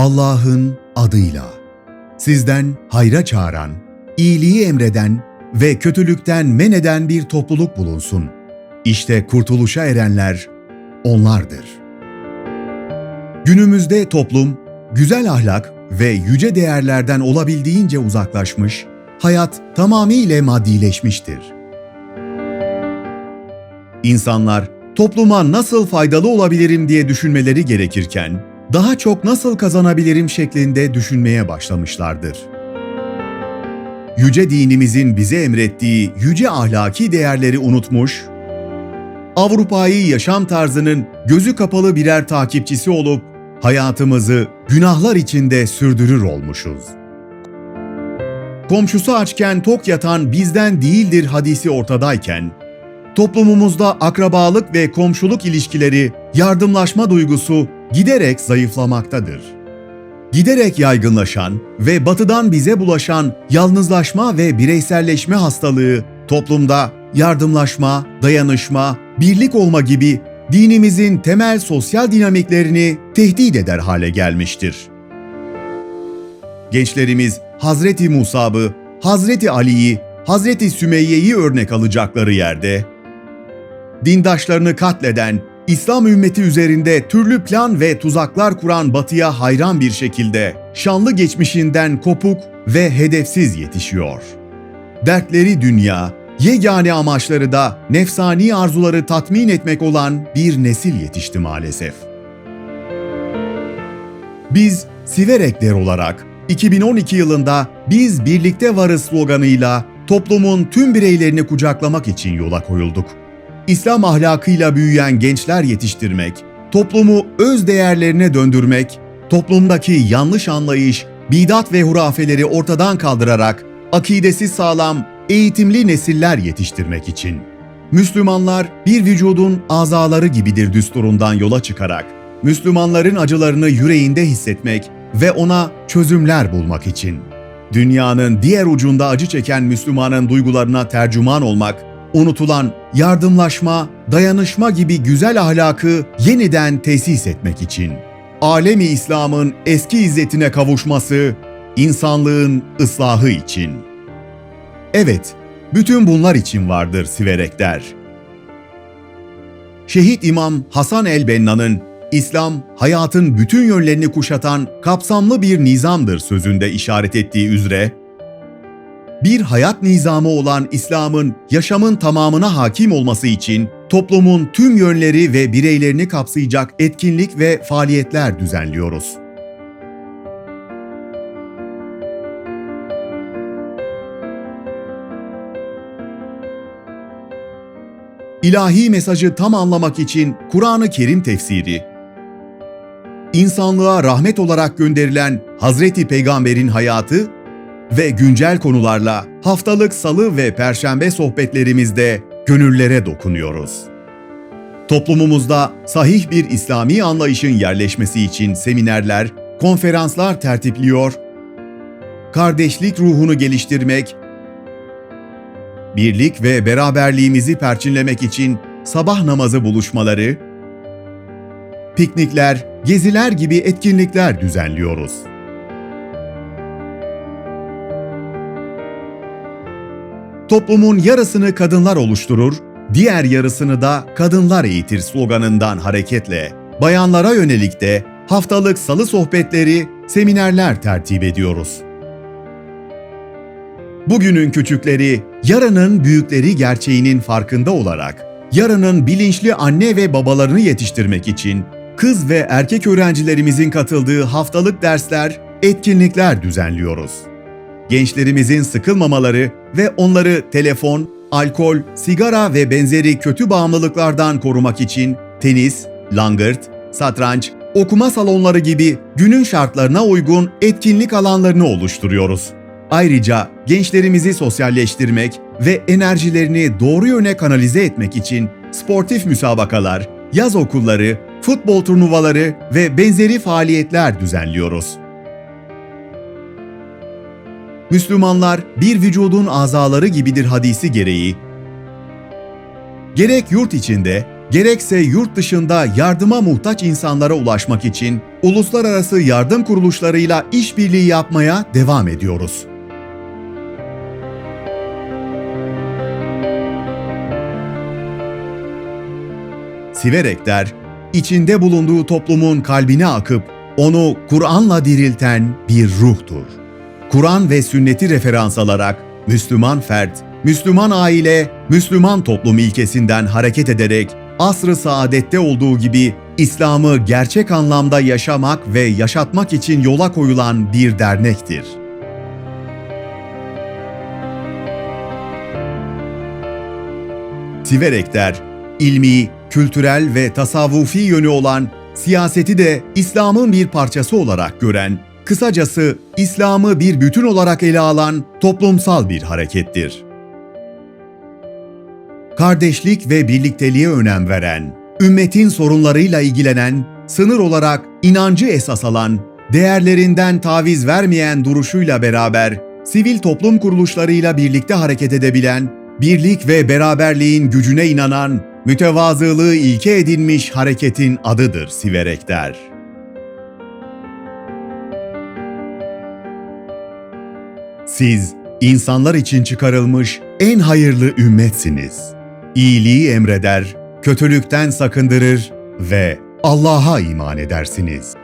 Allah'ın adıyla. Sizden hayra çağıran, iyiliği emreden ve kötülükten men eden bir topluluk bulunsun. İşte kurtuluşa erenler onlardır. Günümüzde toplum güzel ahlak ve yüce değerlerden olabildiğince uzaklaşmış, hayat tamamıyla maddileşmiştir. İnsanlar topluma nasıl faydalı olabilirim diye düşünmeleri gerekirken, daha çok nasıl kazanabilirim şeklinde düşünmeye başlamışlardır. Yüce dinimizin bize emrettiği yüce ahlaki değerleri unutmuş, Avrupa'yı yaşam tarzının gözü kapalı birer takipçisi olup hayatımızı günahlar içinde sürdürür olmuşuz. Komşusu açken tok yatan bizden değildir hadisi ortadayken, toplumumuzda akrabalık ve komşuluk ilişkileri, yardımlaşma duygusu giderek zayıflamaktadır. Giderek yaygınlaşan ve batıdan bize bulaşan yalnızlaşma ve bireyselleşme hastalığı toplumda yardımlaşma, dayanışma, birlik olma gibi dinimizin temel sosyal dinamiklerini tehdit eder hale gelmiştir. Gençlerimiz Hazreti Musab'ı, Hazreti Ali'yi, Hazreti Sümeyye'yi örnek alacakları yerde, dindaşlarını katleden, İslam ümmeti üzerinde türlü plan ve tuzaklar kuran batıya hayran bir şekilde şanlı geçmişinden kopuk ve hedefsiz yetişiyor. Dertleri dünya, yegane amaçları da nefsani arzuları tatmin etmek olan bir nesil yetişti maalesef. Biz Siverekler olarak 2012 yılında Biz Birlikte Varız sloganıyla toplumun tüm bireylerini kucaklamak için yola koyulduk. İslam ahlakıyla büyüyen gençler yetiştirmek, toplumu öz değerlerine döndürmek, toplumdaki yanlış anlayış, bidat ve hurafeleri ortadan kaldırarak akidesi sağlam, eğitimli nesiller yetiştirmek için. Müslümanlar bir vücudun azaları gibidir düsturundan yola çıkarak, Müslümanların acılarını yüreğinde hissetmek ve ona çözümler bulmak için. Dünyanın diğer ucunda acı çeken Müslümanın duygularına tercüman olmak, unutulan yardımlaşma, dayanışma gibi güzel ahlakı yeniden tesis etmek için. Alemi İslam'ın eski izzetine kavuşması, insanlığın ıslahı için. Evet, bütün bunlar için vardır Siverekler. Şehit İmam Hasan el-Benna'nın İslam, hayatın bütün yönlerini kuşatan kapsamlı bir nizamdır sözünde işaret ettiği üzere, bir hayat nizamı olan İslam'ın yaşamın tamamına hakim olması için toplumun tüm yönleri ve bireylerini kapsayacak etkinlik ve faaliyetler düzenliyoruz. İlahi mesajı tam anlamak için Kur'an-ı Kerim tefsiri, insanlığa rahmet olarak gönderilen Hazreti Peygamber'in hayatı ve güncel konularla haftalık salı ve perşembe sohbetlerimizde gönüllere dokunuyoruz. Toplumumuzda sahih bir İslami anlayışın yerleşmesi için seminerler, konferanslar tertipliyor, kardeşlik ruhunu geliştirmek, birlik ve beraberliğimizi perçinlemek için sabah namazı buluşmaları, piknikler, geziler gibi etkinlikler düzenliyoruz. Toplumun yarısını kadınlar oluşturur, diğer yarısını da kadınlar eğitir sloganından hareketle bayanlara yönelik de haftalık salı sohbetleri, seminerler tertip ediyoruz. Bugünün küçükleri, yarının büyükleri gerçeğinin farkında olarak, yarının bilinçli anne ve babalarını yetiştirmek için kız ve erkek öğrencilerimizin katıldığı haftalık dersler, etkinlikler düzenliyoruz. Gençlerimizin sıkılmamaları ve onları telefon, alkol, sigara ve benzeri kötü bağımlılıklardan korumak için tenis, langırt, satranç, okuma salonları gibi günün şartlarına uygun etkinlik alanlarını oluşturuyoruz. Ayrıca gençlerimizi sosyalleştirmek ve enerjilerini doğru yöne kanalize etmek için sportif müsabakalar, yaz okulları, futbol turnuvaları ve benzeri faaliyetler düzenliyoruz. Müslümanlar bir vücudun azaları gibidir hadisi gereği, gerek yurt içinde, gerekse yurt dışında yardıma muhtaç insanlara ulaşmak için uluslararası yardım kuruluşlarıyla işbirliği yapmaya devam ediyoruz. Siverekler, içinde bulunduğu toplumun kalbine akıp onu Kur'an'la dirilten bir ruhtur. Kur'an ve sünneti referans alarak Müslüman fert, Müslüman aile, Müslüman toplum ilkesinden hareket ederek asr-ı saadette olduğu gibi İslam'ı gerçek anlamda yaşamak ve yaşatmak için yola koyulan bir dernektir. Siverekler, ilmi, kültürel ve tasavvufi yönü olan siyaseti de İslam'ın bir parçası olarak gören, kısacası İslam'ı bir bütün olarak ele alan toplumsal bir harekettir. Kardeşlik ve birlikteliğe önem veren, ümmetin sorunlarıyla ilgilenen, sınır olarak inancı esas alan, değerlerinden taviz vermeyen duruşuyla beraber sivil toplum kuruluşlarıyla birlikte hareket edebilen, birlik ve beraberliğin gücüne inanan, mütevazılığı ilke edinmiş hareketin adıdır Siverekler. Siz insanlar için çıkarılmış en hayırlı ümmetsiniz. İyiliği emreder, kötülükten sakındırır ve Allah'a iman edersiniz.